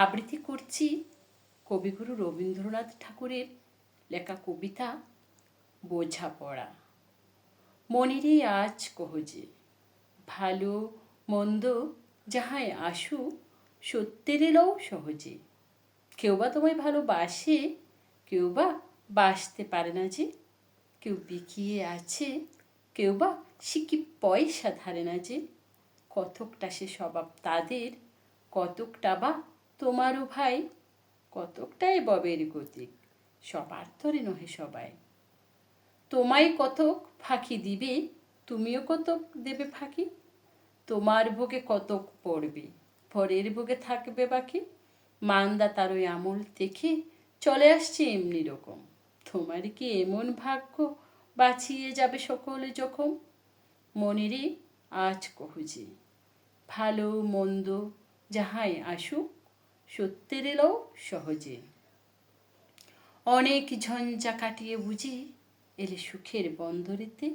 আবৃত্তি করছি কবিগুরু রবীন্দ্রনাথ ঠাকুরের লেখা কবিতা বোঝাপড়া মনেরই আজ কহজে ভালো মন্দ যাহায় আসু, সত্যের এলেও সহজে। কেউ বা তোমায় ভালোবাসে, কেউ বা বাসতে পারে না যে। কেউ বিকিয়ে আছে, কেউ বা সিকি পয়সা ধারে না যে। কতকটা সে স্বভাব তাদের, কতকটা বা তোমারও ভাই কতকটাই ববের গতিক, সবার তরে নহে সবাই। তোমায় কতক ফাঁকি দিবে, তুমিও কতক দেবে ফাঁকি? তোমার ভোগে কতক পড়বে পরের ভোগে থাকবে বাকি? মান্দা তার ওই আমল দেখে চলে আসছে এমনি রকম। তোমার কি এমন ভাগ্য বাঁচিয়ে যাবে সকলে যখন মনেরই আজ কহুজি ভালো মন্দ যাহাই আসুক সত্যের এলেও সহজে। অনেক ঝঞ্ঝা কাটিয়ে বুঝি এলে সুখের বন্দরেতে,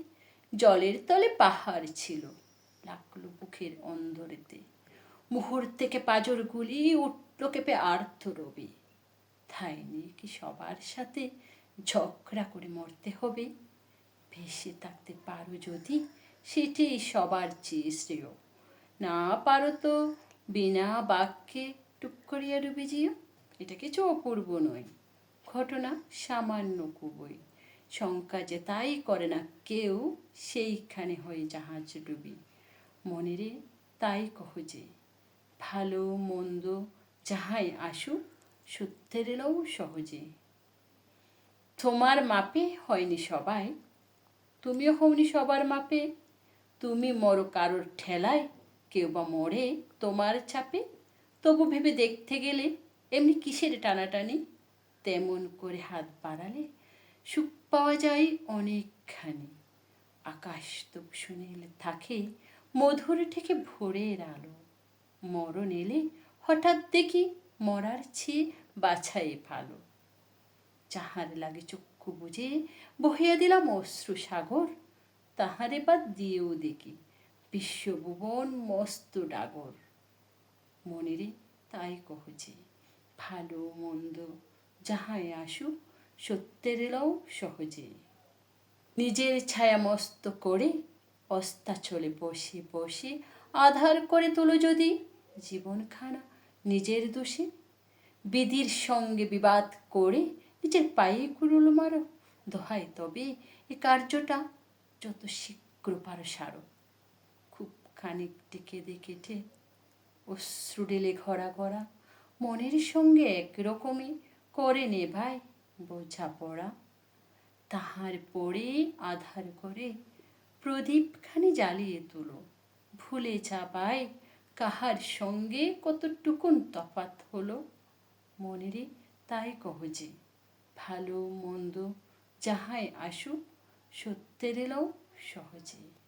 জলের তলে পাহাড় ছিল লাগল বুকের অন্দরেতে। মুহূর্তেকে পাজর গুলি উঠল কেঁপে আর্থ রবি। তাই নিয়ে কি সবার সাথে ঝগড়া করে মরতে হবে? ভেসে থাকতে পারো যদি, সেটি সবার চেয়ে শ্রেয়। না পারো তো বিনা বাক্যে টুক করিয়া ডুবে যেও এটা কিছু অপূর্ব নয়, ঘটনা সামান্য কুবই। শঙ্কা যে তাই করে না কেউ, সেইখানে হয়ে জাহাজ ডুবি। মনেরে তাই কহ যে, ভালো মন্দ যাহাই আসুক, সত্যের এলেও সহজে। তোমার মাপে হয়নি সবাই, তুমিও হওনি সবার মাপে। তুমি মরো কারোর ঠেলায়, কেউ বা মরে তোমার চাপে। তবু ভেবে দেখতে গেলে এমনি কিসের টানাটানি? তেমন করে হাত বাড়ালে সুখ পাওয়া যায় অনেকখানি। আকাশ তুপ শুনে থাকে মধুর থেকে ভোরের আলো। মরণ এলে হঠাৎ দেখি মরার চেয়ে বাছাই ভালো। যাহার লাগে চক্ষু বুঝে বহিয়া দিলাম অশ্রু সাগর, তাহারে বাদ দিয়েও দেখি বিশ্বভুবন মস্ত ডাগর। মনেরে তাই কহছে ভালো, মন্দ, যাহাই আসুক, সত্যের এলেও সহজে। নিজের ছায়া মস্ত করে অস্তাচলে বসে বসে আধার করে তোলো যদি জীবনখানা নিজের দোষে। বিধির সঙ্গে বিবাদ করে নিজের পায়ে কুরুল মারো, দোহাই তবে এ কার্যটা যত শীঘ্র পারো সারো। খুব খানিক কেঁদে কেটে অশ্রু ডেলে ঘরা করা মনের সঙ্গে একরকমই করে নে ভাই বোঝা পড়া তাহার পরে আধার করে প্রদীপখানি জ্বালিয়ে তুলো। ভুলে যাবাই কাহার সঙ্গে কতটুকুন তফাত হলো? মনেরে তাই কহজে ভালো মন্দ যাহাই আসুক, সত্যের এলেও সহজে।